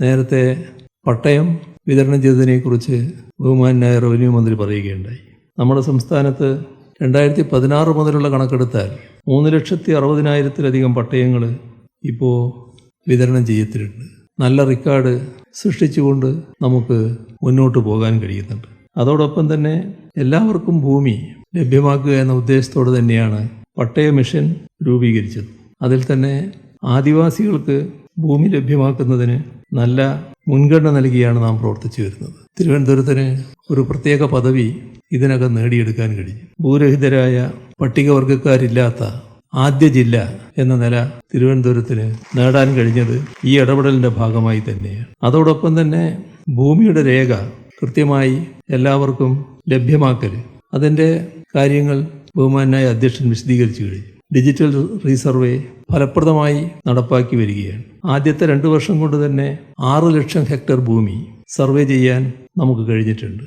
നേരത്തെ പട്ടയം വിതരണം ചെയ്തതിനെക്കുറിച്ച് ബഹുമാനായ റവന്യൂ മന്ത്രി പറയുകയുണ്ടായി. നമ്മുടെ സംസ്ഥാനത്ത് രണ്ടായിരത്തി പതിനാറ് മുതലുള്ള കണക്കെടുത്താൽ മൂന്ന് ലക്ഷത്തി അറുപതിനായിരത്തിലധികം പട്ടയങ്ങൾ ഇപ്പോൾ വിതരണം ചെയ്യത്തിലുണ്ട് നല്ല റെക്കോർഡ് സൃഷ്ടിച്ചുകൊണ്ട് നമുക്ക് മുന്നോട്ട് പോകാൻ കഴിയുന്നുണ്ട്. അതോടൊപ്പം തന്നെ എല്ലാവർക്കും ഭൂമി ലഭ്യമാക്കുക എന്ന ഉദ്ദേശത്തോടെ തന്നെയാണ് പട്ടയ മിഷൻ രൂപീകരിച്ചത്. അതിൽ തന്നെ ആദിവാസികൾക്ക് ഭൂമി ലഭ്യമാക്കുന്നതിന് നല്ല മുൻഗണന നൽകിയാണ് നാം പ്രവർത്തിച്ചു വരുന്നത്. തിരുവനന്തപുരത്തിന് ഒരു പ്രത്യേക പദവി ഇതിനകം നേടിയെടുക്കാൻ കഴിഞ്ഞു. ഭൂരഹിതരായ പട്ടികവർഗക്കാരില്ലാത്ത ആദ്യ ജില്ല എന്ന നില തിരുവനന്തപുരത്തിന് നേടാൻ കഴിഞ്ഞത് ഈ ഇടപെടലിന്റെ ഭാഗമായി തന്നെയാണ്. അതോടൊപ്പം തന്നെ ഭൂമിയുടെ രേഖ കൃത്യമായി എല്ലാവർക്കും ലഭ്യമാക്കൽ അതിന്റെ കാര്യങ്ങൾ ബഹുമാനായ അധ്യക്ഷൻ വിശദീകരിച്ചു കഴിഞ്ഞു. ഡിജിറ്റൽ റീസർവേ ഫലപ്രദമായി നടപ്പാക്കി വരികയാണ്. ആദ്യത്തെ രണ്ടു വർഷം കൊണ്ട് തന്നെ ആറ് ലക്ഷം ഹെക്ടർ ഭൂമി സർവേ ചെയ്യാൻ നമുക്ക് കഴിഞ്ഞിട്ടുണ്ട്.